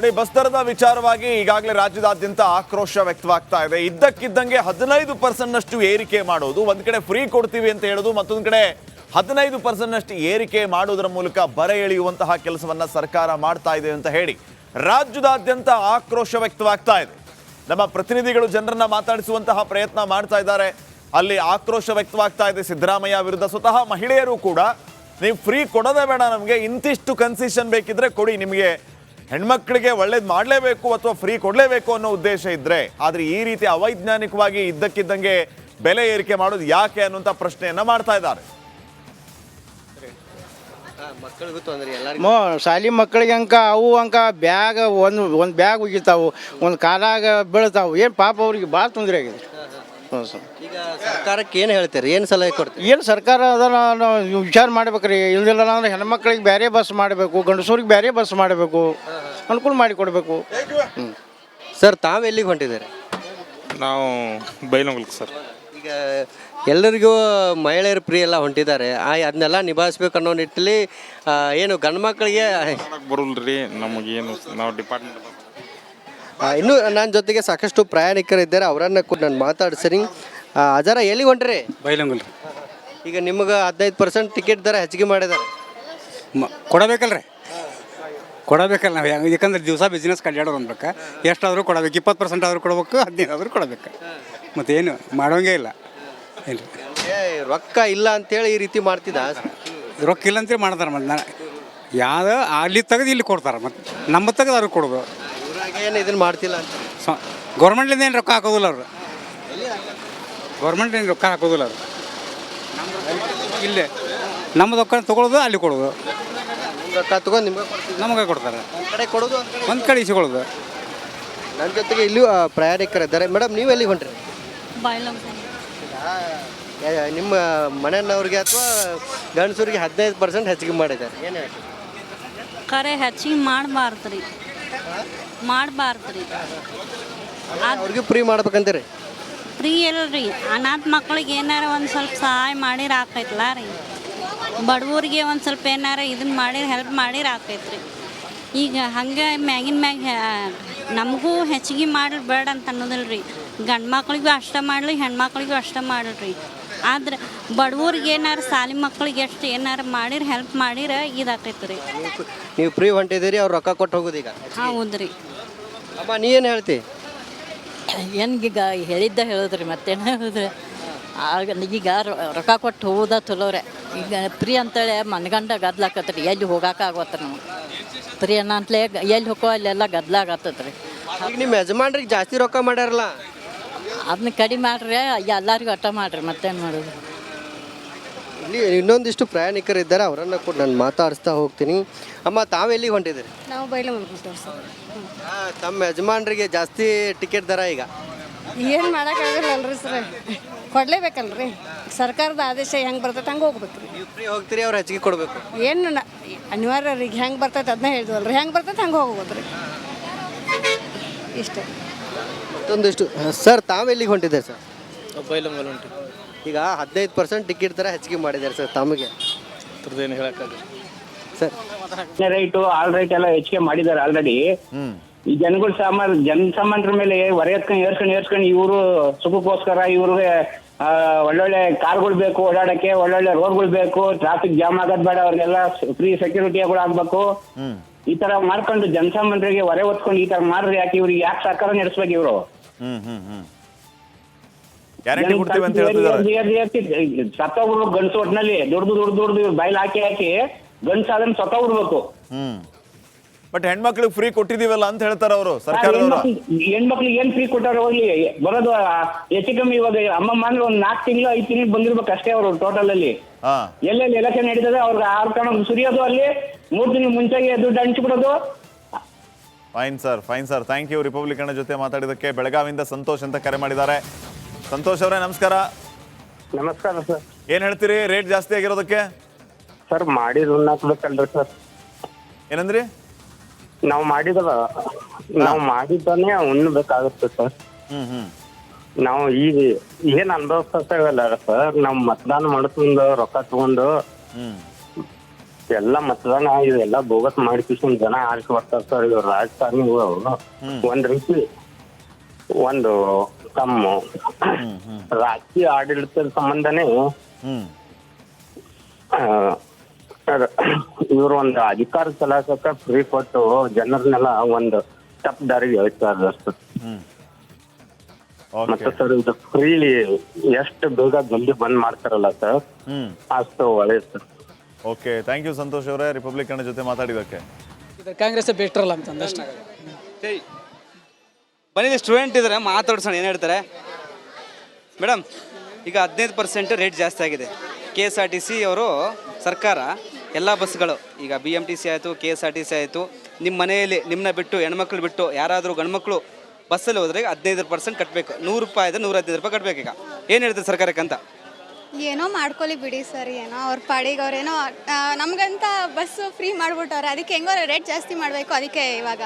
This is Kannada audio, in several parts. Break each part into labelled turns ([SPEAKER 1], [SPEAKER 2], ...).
[SPEAKER 1] ನೋಡಿ, ಬಸ್ ದರದ ವಿಚಾರವಾಗಿ ಈಗಾಗಲೇ ರಾಜ್ಯದಾದ್ಯಂತ ಆಕ್ರೋಶ ವ್ಯಕ್ತವಾಗ್ತಾ ಇದೆ. ಇದ್ದಕ್ಕಿದ್ದಂಗೆ ಹದಿನೈದು ಪರ್ಸೆಂಟ್ನಷ್ಟು ಏರಿಕೆ ಮಾಡೋದು, ಒಂದು ಕಡೆ ಫ್ರೀ ಕೊಡ್ತೀವಿ ಅಂತ ಹೇಳೋದು, ಮತ್ತೊಂದು ಕಡೆ ಹದಿನೈದು ಪರ್ಸೆಂಟ್ನಷ್ಟು ಏರಿಕೆ ಮಾಡೋದರ ಮೂಲಕ ಬರ ಎಳೆಯುವಂತಹ ಕೆಲಸವನ್ನ ಸರ್ಕಾರ ಮಾಡ್ತಾ ಇದೆ ಅಂತ ಹೇಳಿ ರಾಜ್ಯದಾದ್ಯಂತ ಆಕ್ರೋಶ ವ್ಯಕ್ತವಾಗ್ತಾ ಇದೆ. ನಮ್ಮ ಪ್ರತಿನಿಧಿಗಳು ಜನರನ್ನ ಮಾತಾಡಿಸುವಂತಹ ಪ್ರಯತ್ನ ಮಾಡ್ತಾ ಇದ್ದಾರೆ. ಅಲ್ಲಿ ಆಕ್ರೋಶ ವ್ಯಕ್ತವಾಗ್ತಾ ಇದೆ ಸಿದ್ದರಾಮಯ್ಯ ವಿರುದ್ಧ. ಸ್ವತಃ ಮಹಿಳೆಯರು ಕೂಡ, ನೀವು ಫ್ರೀ ಕೊಡೋದೇ ಬೇಡ ನಮಗೆ, ಇಂತಿಷ್ಟು ಕನ್ಸಿಷನ್ ಬೇಕಿದ್ರೆ ಕೊಡಿ, ನಿಮಗೆ ಹೆಣ್ಮಕ್ಳಿಗೆ ಒಳ್ಳೇದು ಮಾಡಲೇಬೇಕು ಅಥವಾ ಫ್ರೀ ಕೊಡಲೇಬೇಕು ಅನ್ನೋ ಉದ್ದೇಶ ಇದ್ರೆ ಆದ್ರೆ ಈ ರೀತಿ ಅವೈಜ್ಞಾನಿಕವಾಗಿ ಇದ್ದಕ್ಕಿದ್ದಂಗೆ ಬೆಲೆ ಏರಿಕೆ ಮಾಡೋದು ಯಾಕೆ ಅನ್ನುವಂಥ ಪ್ರಶ್ನೆಯನ್ನ ಮಾಡ್ತಾ ಇದ್ದಾರೆ.
[SPEAKER 2] ಮೋ ಶಾಲಿ ಮಕ್ಕಳಿಗೆ ಅಂಕ ಅವು ಅಂಕ ಬ್ಯಾಗ್ ಒಂದು ಒಂದು ಬ್ಯಾಗ್ ಉಗಿತಾವು ಒಂದು ಕಾಲಾಗ ಬೀಳ್ತಾವು. ಏನು ಪಾಪ ಅವ್ರಿಗೆ ಭಾಳ ತೊಂದರೆ ಆಗಿದೆ. ಹ್ಞೂ ಸರ್.
[SPEAKER 3] ಈಗ ಸರ್ಕಾರಕ್ಕೆ ಏನು ಹೇಳ್ತೀರಿ? ಏನು ಸಲಹೆ ಕೊಡ್ತೀರಿ?
[SPEAKER 2] ಏನು ಸರ್ಕಾರ ಅದನ್ನ ನಾವು ವಿಚಾರ ಮಾಡ್ಬೇಕ್ರಿ. ಇಲ್ದಿಲ್ಲ ಅಂದ್ರೆ ಹೆಣ್ಮಕ್ಳಿಗೆ ಬೇರೆ ಬಸ್ ಮಾಡಬೇಕು ಗಂಡಸೂರಿಗೆ ಬೇರೆ ಬಸ್ ಮಾಡಬೇಕು ಅನುಕೂಲ ಮಾಡಿ ಕೊಡಬೇಕು. ಹ್ಞೂ
[SPEAKER 3] ಸರ್ ತಾವು ಎಲ್ಲಿಗೆ ಹೊಂಟಿದ್ದೀರಿ?
[SPEAKER 4] ನಾವು ಬೈಲಂಗುಲ್ಕ್ ಸರ್.
[SPEAKER 3] ಈಗ ಎಲ್ಲರಿಗೂ ಮಹಿಳೆಯರು ಪ್ರಿಯ ಎಲ್ಲ ಹೊಂಟಿದ್ದಾರೆ. ಆ ಅದನ್ನೆಲ್ಲ ನಿಭಾಯಿಸ್ಬೇಕು ಅನ್ನೋ ನಿಟ್ಟಲ್ಲಿ ಆ, ಏನು ಗಂಡು ಮಕ್ಕಳಿಗೆ
[SPEAKER 4] ಮಾಡಕ್ ಬರಲ್ರಿ. ನಮಗೇನು ನಾವು ಡಿಪಾರ್ಟ್ಮೆಂಟ್
[SPEAKER 3] ಇನ್ನೂ ನನ್ನ ಜೊತೆಗೆ ಸಾಕಷ್ಟು ಪ್ರಯಾಣಿಕರು ಇದ್ದಾರೆ ಅವರನ್ನ ಕೂಡ ನಾನು ಮಾತಾಡ್ಸರಿ. ಅಜರ ಎಲ್ಲಿಗೆ ಹೊಂಟ್ರಿ?
[SPEAKER 5] ಬೈಲಂಗಲ್
[SPEAKER 3] ಈಗ ನಿಮಗೆ ಹದಿನೈದು ಪರ್ಸೆಂಟ್ ಟಿಕೆಟ್ ದರ ಹೆಚ್ಚಿಗೆ ಮಾಡಿದಾರೆ.
[SPEAKER 5] ಮ ಕೊಡಬೇಕಲ್ರಿ. ಕೊಡಬೇಕಲ್ಲ ನಾವು ಹೆಂಗ್- ಯಾಕಂದ್ರೆ ದಿವಸ ಬಿಸ್ನೆಸ್ ಕಲ್ಯಾಡೋದು ಅನ್ಬೇಕು ಎಷ್ಟಾದರೂ ಕೊಡಬೇಕು ಇಪ್ಪತ್ತು ಪರ್ಸೆಂಟ್ ಆದರೂ ಕೊಡಬೇಕು ಹದಿನೈದು ಆದರೂ ಕೊಡಬೇಕು. ಮತ್ತೇನು ಮಾಡೋಂಗೇ ಇಲ್ಲ. ಇಲ್ಲ
[SPEAKER 3] ಏ, ರೊಕ್ಕ ಇಲ್ಲ ಅಂತೇಳಿ ಈ ರೀತಿ ಮಾಡ್ತಿದ್ದ
[SPEAKER 5] ರೊಕ್ಕ ಇಲ್ಲ ಅಂತೇಳಿ ಮಾಡ್ತಾರೆ ಮತ್ತೆ ನಾನು. ಯಾವ್ದು ಅಲ್ಲಿ ತೆಗೆದು ಇಲ್ಲಿ ಕೊಡ್ತಾರೆ ಮತ್ತು. ನಮ್ಮ ತೆಗೆದು ಅವ್ರಿಗೆ ಕೊಡೋದು
[SPEAKER 3] ಏನು ಇದನ್ನು ಮಾಡ್ತಿಲ್ಲ ಅಂತ.
[SPEAKER 5] ಸೊ ಗೌರ್ಮೆಂಟ್ಲಿಂದ ಏನು ರೊಕ್ಕ ಹಾಕೋದಿಲ್ಲ ಅವರು. ಗೌರ್ಮೆಂಟಿಂದ ರೊಕ್ಕ ಹಾಕೋದಿಲ್ಲ ಅವರು. ಇಲ್ಲೇ. ನಮ್ಮ ರೊಕ್ಕ ತೊಗೊಳೋದು ಅಲ್ಲಿ ಕೊಡೋದು.
[SPEAKER 3] ನಿಮ್ ರೊಕ್ಕ ತಗೊಂಡು ನಿಮ್ಗೆ ಕೊಡ್ತಿದ್ದ
[SPEAKER 5] ನಮಗೆ ಕೊಡ್ತಾರೆ.
[SPEAKER 3] ಒಂದ್ ಕಡೆ ಕೊಡೋದು ಒಂದ್ ಕಡೆ
[SPEAKER 5] ಒಂದು ಕಡೆ ಇಸ್ಕೊಳ್ಳೋದು.
[SPEAKER 3] ನನ್ನ ಜೊತೆಗೆ ಇಲ್ಲೂ ಆ, ಪ್ರಯಾಣಿಕರಿದ್ದಾರೆ ಮೇಡಮ್ ನೀವು ಎಲ್ಲಿಗೆ ಹೊಂಟ್ರಿ?
[SPEAKER 6] ಬಾಯ್ಲಂಗ್
[SPEAKER 3] ಯಾ- ಯಾ- ನಿಮ್ಮ ಮನೆಯವ್ರಿಗೆ ಅಥವಾ ಗಂಡಸರಿಗೆ ಹದಿನೈದು ಪರ್ಸೆಂಟ್ ಹೆಚ್ಚಿಗೆ ಮಾಡಿದ್ದಾರೆ. ಏನು ಹೇಳ್ತೀರಿ?
[SPEAKER 6] ಕರೆ ಹೆಚ್ಚಿಗೆ ಮಾಡಬಾರ್ದು ರೀ ಮಾಡಬಾರ್ದು ರೀ
[SPEAKER 3] ಅವ್ರಿಗೂ ಫ್ರೀ ಮಾಡ್ಬೇಕಂತೀರಿ?
[SPEAKER 6] ಫ್ರೀ ಇಲ್ರಿ. ಅನಾಥ ಮಕ್ಳಿಗೆ ಏನಾರ ಒಂದು ಸ್ವಲ್ಪ ಸಹಾಯ ಮಾಡಿರ ಆಕೈತಲ್ಲ ರೀ. ಬಡವರಿಗೆ ಒಂದು ಸ್ವಲ್ಪ ಏನಾರ ಇದನ್ನ ಮಾಡಿರ ಹೆಲ್ಪ್ ಮಾಡಿರ ಆಕೈತ್ರಿ. ಈಗ ಹಂಗೆ ಮ್ಯಾಗಿನ ಮ್ಯಾಗ ನಮಗೂ ಹೆಚ್ಚಿಗೆ ಮಾಡ್ಲಿ ಬೇಡ ಅಂತ ಅನ್ನೋದಿಲ್ಲ ರೀ ಗಂಡು ಮಕ್ಳಿಗೂ ಅಷ್ಟ ಮಾಡಲಿ ಹೆಣ್ಮಕ್ಳಿಗೂ ಅಷ್ಟ ಮಾಡಲ್ರಿ. ಆದ್ರೆ ಬಡವ್ರಿಗೆ ಏನಾರು ಸಾಲಿ ಮಕ್ಳಿಗೆ ಎಷ್ಟು ಏನಾರು ಮಾಡಿರ ಹೆಲ್ಪ್ ಮಾಡಿರ ಇದಾಕೈತಿ ರೀ
[SPEAKER 3] ನೀವು ಫ್ರೀ ಹೊಂಟಿದ್ದೀರಿ ಅವ್ರು ರೊಕ್ಕ ಕೊಟ್ಟು ಹೋಗೋದು ಈಗ
[SPEAKER 6] ಹೌದ್ರಿ.
[SPEAKER 3] ಅಮ್ಮ ನೀ ಏನು ಹೇಳ್ತಿ?
[SPEAKER 7] ಏನ್ಗೀಗ ಹೇಳಿದ್ದ ಹೇಳಿದ್ರಿ ಮತ್ತೇನು ಹೇಳಿದ್ರಿ? ಆಗ ಈಗ ರೊ- ರೊಕ್ಕ ಕೊಟ್ಟು ಹೋಗೋದ ಚಲೋರೆ ಈಗ ಪ್ರೀ ಅಂತೇಳಿ ಮನ್ಗಂಡ ಗದ್ಲಾಕತ್ರಿ ಎಲ್ಲಿ ಹೋಗಾಕಾಗತ್ತ ನಾವು ಪ್ರೀ ಅನ್ನಂತಲೇ ಎಲ್ಲಿ ಹೋಗೋ ಅಲ್ಲೆಲ್ಲ ಗದ್ಲಾಗತ್ತದ್ರಿ
[SPEAKER 3] ಈಗ ನಿಮ್ಮ ಯಜಮಾನ್ರಿಗೆ ಜಾಸ್ತಿ ರೊಕ್ಕ ಮಾಡ್ಯಾರಲ್ಲ.
[SPEAKER 7] ಅದನ್ನ ಕಡಿಮೆ ಮಾಡ್ರಿ ಎಲ್ಲರಿಗೂ ಅಟ ಮಾಡ್ರಿ ಮತ್ತೇನು ಮಾಡೋದು?
[SPEAKER 3] ಇಲ್ಲಿ ಇನ್ನೊಂದಿಷ್ಟು ಪ್ರಯಾಣಿಕರು ಇದ್ದಾರೆ ಅವರನ್ನ ಕೂಡ ನಾನು ಮಾತಾಡಿಸ್ತಾ ಹೋಗ್ತೀನಿ. ಅಮ್ಮ ತಾವೆಲ್ಲಿ ಹೊಂಟಿದ್ದೀರಿ?
[SPEAKER 8] ನಾವು ಬೈಲು
[SPEAKER 3] ಆ, ತಮ್ಮ ಯಜಮಾನ್ರಿಗೆ ಜಾಸ್ತಿ ಟಿಕೆಟ್ ದರ ಈಗ?
[SPEAKER 8] ಏನು ಮಾಡೋಕ್ಕಾಗಲ್ಲಲ್ರಿ ಸರ್. ಕೊಡಲೇಬೇಕಲ್ರಿ. ಸರ್ಕಾರದ ಆದೇಶ ಹೆಂಗೆ ಬರ್ತೈತೆ ಹಂಗೆ ಹೋಗ್ಬೇಕು.
[SPEAKER 3] ನೀವು ಫ್ರೀ ಹೋಗ್ತೀರಿ ಅವ್ರು ಹೆಚ್ಚಿಗೆ ಕೊಡಬೇಕು.
[SPEAKER 8] ಏನು ನ- ಅನಿವಾರ್ಯ ರೀ ಹೆಂಗೆ ಬರ್ತೈತೆ ಅದನ್ನ ಹೇಳಿದ್ವಲ್ರಿ. ಹೆಂಗೆ ಬರ್ತೈತೆ ಹಂಗೆ ಹೋಗ್ಬೋದ್ರಿ. ಇಷ್ಟೇ.
[SPEAKER 3] ಮತ್ತೊಂದಿಷ್ಟು. Sir ತಾವೆಲ್ಲಿಗೆ ಹೊಂಟಿದ್ದಾರೆ sir?
[SPEAKER 2] ಬೈಲಂಗಲ್ ಉಂಟು
[SPEAKER 3] ಈಗ ಹದಿನೈದು ಪರ್ಸೆಂಟ್ ಟಿಕೆಟ್ ತರ ಹೆಚ್ಚಿಗೆ ಮಾಡಿದ್ದಾರೆ ಸರ್ ತಮಗೆ.
[SPEAKER 2] ಅದ್ರದ್ದೇನು ಹೇಳೋಕ್ಕಾಗಲ್ಲ.
[SPEAKER 3] ಸರ್.
[SPEAKER 9] ರೈಟು ಆಲ್ ರೈಟ್ ಎಲ್ಲ ಹೆಚ್ಚಿಗೆ ಮಾಡಿದ್ದಾರೆ ಆಲ್ರೆಡಿ ಈ ಜನಗಳು ಸಾಮಾನ್ಯ ಜನಸಾಮಾನ್ಯರ ಮೇಲೆ ಹೊರೆ ಎತ್ಕೊಂಡು ಏರ್ಸ್ಕೊಂಡು ಏರ್ಸ್ಕೊಂಡು ಇವರು ಸುಖಕ್ಕೋಸ್ಕರ ಇವ್ರಿಗೆ ಒಳ್ಳೊಳ್ಳೆ ಕಾರ್ಗಳು ಬೇಕು ಓಡಾಡಕ್ಕೆ ಒಳ್ಳೊಳ್ಳೆ ರೋಡ್ಗಳು ಬೇಕು ಟ್ರಾಫಿಕ್ ಜಾಮ್ ಆಗೋದ್ ಬೇಡ ಅವ್ರಿಗೆಲ್ಲ ಫ್ರೀ ಸೆಕ್ಯೂರಿಟಿಗಳು ಆಗ್ಬೇಕು. ಈ ತರ ಮಾಡ್ಕೊಂಡು ಜನಸಾಮಾನ್ಯರಿಗೆ ಹೊರೆ ಹೊತ್ಕೊಂಡು ಈ ತರ ಮಾಡ್ರಿ ಯಾಕೆ ಇವ್ರಿಗೆ ಯಾಕೆ ಸರ್ಕಾರ ನಡೆಸ್ಬೇಕು ಇವರು?
[SPEAKER 1] ಹ್ಮ್ ಹ್ಮ್ ಹ್ಮ್. ಗ್ಯಾರಂಟಿ ಕೊಡ್ತೀವಿ ಅಂತ ಹೇಳ್ತಿದ್ದಾರೆ.
[SPEAKER 9] ಸತ್ತೋಗ್ಬಿಡ್ಬೇಕು ಗಂಡಸು ಒಟ್ಟಿನಲ್ಲಿ ದುಡ್ದು ದುಡ್ದು ದುಡ್ದು ಇವ್ರು ಬಯಲು ಹಾಕಿ ಹಾಕಿ ಗಂಡ್ಸ ಅದನ್ನ ಸತ್ತೋಗ್ಬಿಡ್ಬೇಕು.
[SPEAKER 1] ಹ್ಮ್. ಬಟ್ ಹೆಣ್ಮಕ್ಳಿಗೆ ಫ್ರೀ ಕೊಟ್ಟಿದೀವಲ್ಲ ಅಂತ ಹೇಳ್ತಾರೆ ಅವರು ಸರ್ಕಾರದವರು.
[SPEAKER 9] ಹೆಣ್ಮಕ್ಳಿಗೆ ಏನ್ ಫ್ರೀ ಕೊಟ್ಟಾರ ಹೋಗ್ಲಿ ಬರೋದು ಹೆಚ್ಚು ಕಮ್ಮಿ ಇವಾಗ ಅಮ್ಮ ಅಂದ್ರೆ ಒಂದ್ ನಾಲ್ಕು ತಿಂಗಳು ಐದು ತಿಂಗಳು ಬಂದಿರ್ಬೇಕು ಅಷ್ಟೇ ಅವರು ಟೋಟಲ್ ಅಲ್ಲಿ.
[SPEAKER 1] ಹಾ.
[SPEAKER 9] ಎಲ್ಲೆಲ್ಲಿ ಎಲೆಕ್ಷನ್ ನಡೀತದೆ ಅವ್ರಿಗೆ ಆರು ಕಣ ಸುರಿಯೋದು ಅಲ್ಲಿ ಮೂರ್ ತಿಂಗಳು ಮುಂಚೆಗೆ ದುಡ್ಡು ಹಂಚ್ಬಿಡೋದು.
[SPEAKER 1] Fine sir fine sir thank you Republican ಜೊತೆ ಮಾತಾಡಿದಕ್ಕೆ ಬೆಳಗಾವಿಯಿಂದ ಸಂತೋಷ್ ಅಂತ ಕರೆ ಮಾಡಿದ್ದಾರೆ. ಸಂತೋಷ್ ಅವರೇ ನಮಸ್ಕಾರ.
[SPEAKER 9] ನಮಸ್ಕಾರ ಸರ್
[SPEAKER 1] ಏನ್ ಹೇಳ್ತೀರಿ? ರೇಟ್ ಜಾಸ್ತಿ ಆಗಿರೋದಕ್ಕೆ?
[SPEAKER 9] ಸರ್ ಮಾಡಿದ್ ಸರ್
[SPEAKER 1] ಏನಂದ್ರಿ?
[SPEAKER 9] ನಾವು ಮಾಡಿದ ನಾವು ಮಾಡಿದ್ದಾನೆ ಉಣ್ಬೇಕಾಗುತ್ತೆ ಸರ್
[SPEAKER 1] ಹ್ಮ್ ಹ್ಮ್.
[SPEAKER 9] ನಾವು ಈಗ ಏನ್ ಅನುಭವಿಸ್ತಾ ಇಲ್ಲ ಸರ್ ನಾವು ಮತದಾನ ಮಾಡಿಸ್ಕೊಂಡು ರೊಕ್ಕ ತಗೊಂಡು
[SPEAKER 1] ಹ್ಮ್.
[SPEAKER 9] ಎಲ್ಲ ಮತದಾನ ಇವೆಲ್ಲ ಬೋಗಸ್ ಮಾಡಿಕೊಂಡು ಜನ ಆರಿಸಿ ಬರ್ತಾರ ಸರ್. ಇವ್ರು ರಾಜಕಾರಣಿಗಳು ಒಂದ್ ರೀತಿ ಒಂದು ತಮ್ಮ ರಾಜಕೀಯ ಆಡಳಿತದ ಸಂಬಂಧನೇ
[SPEAKER 1] ಇವ್ರ
[SPEAKER 9] ಇವರು ಒಂದು ಅಧಿಕಾರ ಚಲಾಯಿಸಕ ಫ್ರೀ ಕೊಟ್ಟು ಜನರನ್ನೆಲ್ಲ ಒಂದು ತಪ್ಪು ದಾರಿಗೆ ಹೇಳ್ತಾ
[SPEAKER 1] ಇದ್ದಾರೆ
[SPEAKER 9] ಮತ್ತೆ ಸರ್ ಇದು ಫ್ರೀಲಿ ಎಷ್ಟು ಬೇಗ ಜಲ್ದಿ ಬಂದ್ ಮಾಡ್ತಾರಲ್ಲ ಸರ್? ಅಷ್ಟು ಒಳ್ಳೇದು sir.
[SPEAKER 1] Okay thank you Santosh ಅವರೇ. ರಿಪಬ್ಲಿಕ್ ಕನ್ನಡ ಜೊತೆ ಮಾತಾಡಿದ್ದಕ್ಕೆ.
[SPEAKER 10] ಇದು ಕಾಂಗ್ರೆಸ್ ಬೆಟರ್ ಅಲ್ಲ ಅಂತಂದು ಅಷ್ಟೇ.
[SPEAKER 11] ಬನ್ನಿ ಸ್ಟೂಡೆಂಟ್ ಇದ್ದಾರೆ ಮಾತಾಡ್ಸೋಣ ಏನು ಹೇಳ್ತಾರೆ? ಮೇಡಮ್ ಈಗ ಹದಿನೈದು ಪರ್ಸೆಂಟ್ ರೇಟ್ ಜಾಸ್ತಿ ಆಗಿದೆ. K S R T C ಅವರು ಸರ್ಕಾರ ಎಲ್ಲ ಬಸ್ಗಳು ಈಗ ಬಿ ಎಂ ಟಿ ಸಿ ಆಯಿತು K S R T C ಆಯಿತು ನಿಮ್ಮ ಮನೆಯಲ್ಲಿ ನಿಮ್ಮನ್ನ ಬಿಟ್ಟು ಹೆಣ್ಮಕ್ಳು ಬಿಟ್ಟು ಯಾರಾದರೂ ಗಂಡ್ಮಕ್ಳು ಬಸ್ಸಲ್ಲಿ ಹೋದ್ರೆ ಹದಿನೈದು ಪರ್ಸೆಂಟ್ ಕಟ್ಟಬೇಕು ನೂರು ರೂಪಾಯಿ ಆದರೆ ನೂರ ಹದಿನೈದು ರೂಪಾಯಿ ಕಟ್ಟಬೇಕು ಈಗ. ಏನು ಹೇಳ್ತಾರೆ ಸರ್ಕಾರಕ್ಕೆ ಅಂತ?
[SPEAKER 8] ಏನೋ ಮಾಡ್ಕೊಳ್ಳಿ ಬಿಡಿ ಸರ್ ಏನೋ ಅವ್ರ ಪಾಡಿಗೆ ಅವ್ರೇನೋ ನಮಗಂತ ನಮ್ಗಂತ ಬಸ್ಸು ಫ್ರೀ ಮಾಡ್ಬಿಟ್ಟವ್ರೆ ಅದಕ್ಕೆ ಹೆಂಗೋ ರೇಟ್ ಜಾಸ್ತಿ ಮಾಡಬೇಕು ಅದಕ್ಕೆ ಇವಾಗ.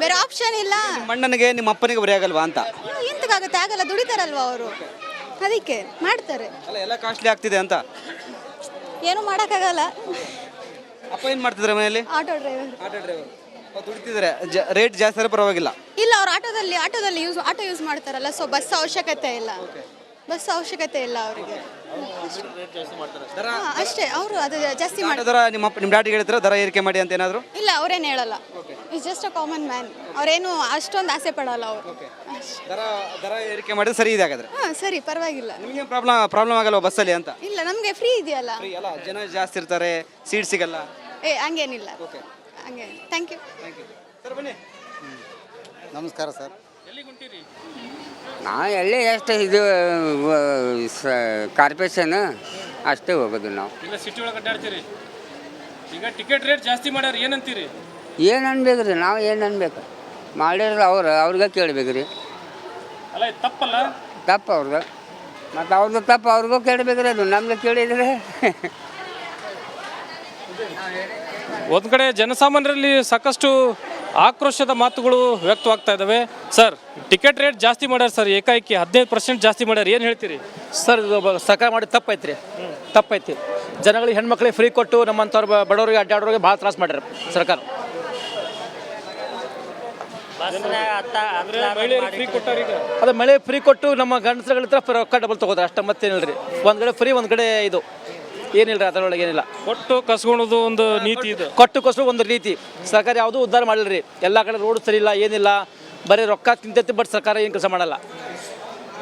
[SPEAKER 8] ಬೇರೆ ಆಪ್ಷನ್ ಇಲ್ಲ.
[SPEAKER 11] ಮಣ್ಣನಿಗೆ ಅಣ್ಣನಿಗೆ ನಿಮ್ಮ ಅಪ್ಪನಿಗೆ ಬರೀ ಆಗಲ್ವಾ ಅಂತ?
[SPEAKER 8] ಎಂತಕ್ಕಾಗುತ್ತೆ? ಆಗಲ್ಲ ದುಡಿತಾರಲ್ವ ಅವರು? ಅದಕ್ಕೆ ಮಾಡ್ತಾರೆ.
[SPEAKER 11] ಅಲ್ಲ ಎಲ್ಲ ಕಾಸ್ಟ್ಲಿ ಆಗ್ತಿದೆ ಅಂತ?
[SPEAKER 8] ಏನೂ ಮಾಡೋಕ್ಕಾಗಲ್ಲ.
[SPEAKER 11] ಅಪ್ಪ ಏನು ಮಾಡ್ತಿದ್ರೆ ಮನೆಯಲ್ಲಿ?
[SPEAKER 8] ಆಟೋ ಡ್ರೈವರ್
[SPEAKER 11] ಆಟೋ ಡ್ರೈವರ್ ದುಡಿತಿದ್ದಾರೆ ರೇಟ್ ಜಾಸ್ತಿ ಆದರೆ ಪರವಾಗಿಲ್ಲ.
[SPEAKER 8] ಇಲ್ಲ ಅವ್ರು ಆಟೋದಲ್ಲಿ ಆಟೋದಲ್ಲಿ ಯೂಸ್ ಆಟೋ ಯೂಸ್ ಮಾಡ್ತಾರಲ್ಲ ಸೊ ಬಸ್ ಅವಶ್ಯಕತೆ ಇಲ್ಲ. ಬಸ್ ಅವಶ್ಯಕತೆ ಇಲ್ಲ ಅವರಿಗೆ. ಅಷ್ಟೇ ಅವರು ಅದು ಜಾಸ್ತಿ ಮಾಡಿ
[SPEAKER 11] ದರ ನಿಮ್ಮ ನಿಮ್ಮ ಹೇಳ್ತಾರೆ ದರ ಏರಿಕೆ ಮಾಡಿ ಅಂತ ಏನಾದರೂ?
[SPEAKER 8] ಇಲ್ಲ ಅವ್ರೇನು ಹೇಳಲ್ಲ. Is just a common man ಅವರೇನು ಅಷ್ಟೊಂದು ಆಸೆ ಪಡಲ್ಲ ಅವರು.
[SPEAKER 11] ದರ ದರ ಏರಿಕೆ ಮಾಡಿದ್ರೆ ಸರಿ ಇದೆ ಹಾಗಾದ್ರೆ?
[SPEAKER 8] ಹಾಂ ಸರಿ ಪರವಾಗಿಲ್ಲ.
[SPEAKER 11] ನಿಮಗೆ ಪ್ರಾಬ್ಲಮ್ ಪ್ರಾಬ್ಲಮ್ ಆಗಲ್ಲ ಬಸ್ಸಲ್ಲಿ ಅಂತ?
[SPEAKER 8] ಇಲ್ಲ ನಮಗೆ ಫ್ರೀ ಇದೆಯಲ್ಲ.
[SPEAKER 11] ಫ್ರೀ ಅಲ್ಲ ಜನ ಜಾಸ್ತಿ ಇರ್ತಾರೆ ಸೀಟ್ ಸಿಗಲ್ಲ.
[SPEAKER 8] ಏ ಹಂಗೇನಿಲ್ಲ. ಹಂಗೆ ಥ್ಯಾಂಕ್ ಯು
[SPEAKER 11] ಸರ್ ಬನ್ನಿ.
[SPEAKER 3] ನಮಸ್ಕಾರ ಸರ್.
[SPEAKER 12] ನಾವು ಎಲ್ಲೇ ಎಷ್ಟು ಇದು ಕಾರ್ಪೊರೇಷನ್ ಅಷ್ಟೇ ಹೋಗೋದು ನಾವು.
[SPEAKER 10] ಇಲ್ಲ ಸಿಟಿ ಒಳಗೆ ಅಡ್ಡಾಡ್ತೀರಿ. ಈಗ ಟಿಕೆಟ್ ರೇಟ್ ಜಾಸ್ತಿ ಮಾಡ್ಯಾರ ಏನಂತೀರಿ?
[SPEAKER 12] ಏನು ಅನ್ಬೇಕು ರೀ ನಾವು ಏನು ಅನ್ಬೇಕು? ಮಾಡಿದ್ರೆ ಅವ್ರು ಅವ್ರಿಗೆ ಕೇಳಬೇಕು ರೀ.
[SPEAKER 10] ಅಲ್ಲ ಇದು ತಪ್ಪಲ್ಲ?
[SPEAKER 12] ತಪ್ಪು ಅವ್ರಿಗೆ ಮತ್ತು ಅವ್ರದ್ದು ತಪ್ಪು ಅವ್ರಿಗೂ ಕೇಳಬೇಕು ರೀ ಅದು ನಮ್ಗೆ ಕೇಳಿದ್ರೆ.
[SPEAKER 10] ಒಂದು ಕಡೆ ಜನಸಾಮಾನ್ಯರಲ್ಲಿ ಸಾಕಷ್ಟು ಆಕ್ರೋಶದ ಮಾತುಗಳು ವ್ಯಕ್ತವಾಗ್ತಾ ಇದ್ದಾವೆ. ಸರ್ ಟಿಕೆಟ್ ರೇಟ್ ಜಾಸ್ತಿ ಮಾಡ್ಯಾರ ಸರ್ ಏಕಾಏಕಿ ಹದಿನೈದು ಪರ್ಸೆಂಟ್ ಜಾಸ್ತಿ ಮಾಡ್ಯಾರ ಏನು ಹೇಳ್ತೀರಿ?
[SPEAKER 13] ಸರ್ ಇದು ಬ- ಸರ್ಕಾರ ಮಾಡಿ ತಪ್ಪೈತ್ರಿ. ತಪ್ಪೈತಿ. ಜನಗಳಿಗೆ ಹೆಣ್ಮಕ್ಳಿಗೆ ಫ್ರೀ ಕೊಟ್ಟು ನಮ್ಮಂಥವ್ರು ಬ- ಬಡವರಿಗೆ ಅಡ್ಡಾಡೋರಿಗೆ ಭಾಳ ತ್ರಾಸ ಮಾಡ್ಯಾರ ಸರ್ಕಾರ.
[SPEAKER 10] ಮಹಿಳೆಯರಿಗೆ ಫ್ರೀ ಕೊಟ್ಟಾರ ಈಗ?
[SPEAKER 13] ಅದು ಮಳೆ ಫ್ರೀ ಕೊಟ್ಟು ನಮ್ಮ ಗಂಡಸರುಗಳ ಹತ್ರ ರೊಕ್ಕ ಡಬಲ್ ತೊಗೋತಾರೆ ಅಷ್ಟೇ ಮತ್ತೇನಿಲ್ಲ ರೀ ಒಂದು ಕಡೆ ಫ್ರೀ ಒಂದು ಕಡೆ ಇದು. ಏನಿಲ್ಲ ಅದರೊಳಗೆ ಏನಿಲ್ಲ.
[SPEAKER 10] ಕೊಟ್ಟು ಕಸ್ಕೊಳೋದು ಒಂದು ನೀತಿ ಇದು.
[SPEAKER 13] ಕೊಟ್ಟು ಕಸ್ಕೊಂಡು ಒಂದು ರೀತಿ. ಸರ್ಕಾರ ಯಾವುದೂ ಉದ್ಧಾರ ಮಾಡಿಲ್ರಿ ಎಲ್ಲ ಕಡೆ ರೋಡ್ ಸರಿ ಇಲ್ಲ ಏನಿಲ್ಲ. ಬರೀ ರೊಕ್ಕ ತಿಂತೈತಿ ಬಟ್ ಸರ್ಕಾರ ಏನು ಕೆಲಸ ಮಾಡಲ್ಲ.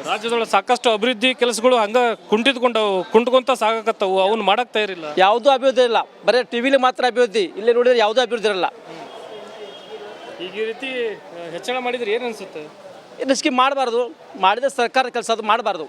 [SPEAKER 10] ರಾಜ್ಯದೊಳಗೆ ಸಾಕಷ್ಟು ಅಭಿವೃದ್ಧಿ ಕೆಲಸಗಳು ಹಂಗ ಕುಂಟಿದ್ಕೊಂಡವು ಕುಂಟ್ಕೊಂತ ಸಾಗಕತ್ತವು ಅವನು ಮಾಡಕ್ ತಯಾರಿಲ್ಲ.
[SPEAKER 13] ಯಾವುದೂ ಅಭಿವೃದ್ಧಿ ಇಲ್ಲ. ಬರೀ ಟಿವಿಲಿ ಮಾತ್ರ ಅಭಿವೃದ್ಧಿ. ಇಲ್ಲಿ ನೋಡಿದ್ರೆ ಯಾವುದೂ ಅಭಿವೃದ್ಧಿ ಇರಲ್ಲ.
[SPEAKER 10] ಈಗ ಈ ರೀತಿ ಹೆಚ್ಚಳ ಮಾಡಿದ್ರೆ ಏನು ಅನಿಸುತ್ತೆ?
[SPEAKER 13] ಇನ್ನು ಸ್ಕೀಮ್ ಮಾಡಬಾರ್ದು. ಮಾಡಿದ್ರೆ ಸರ್ಕಾರ ಕೆಲಸ ಅದು ಮಾಡಬಾರ್ದು.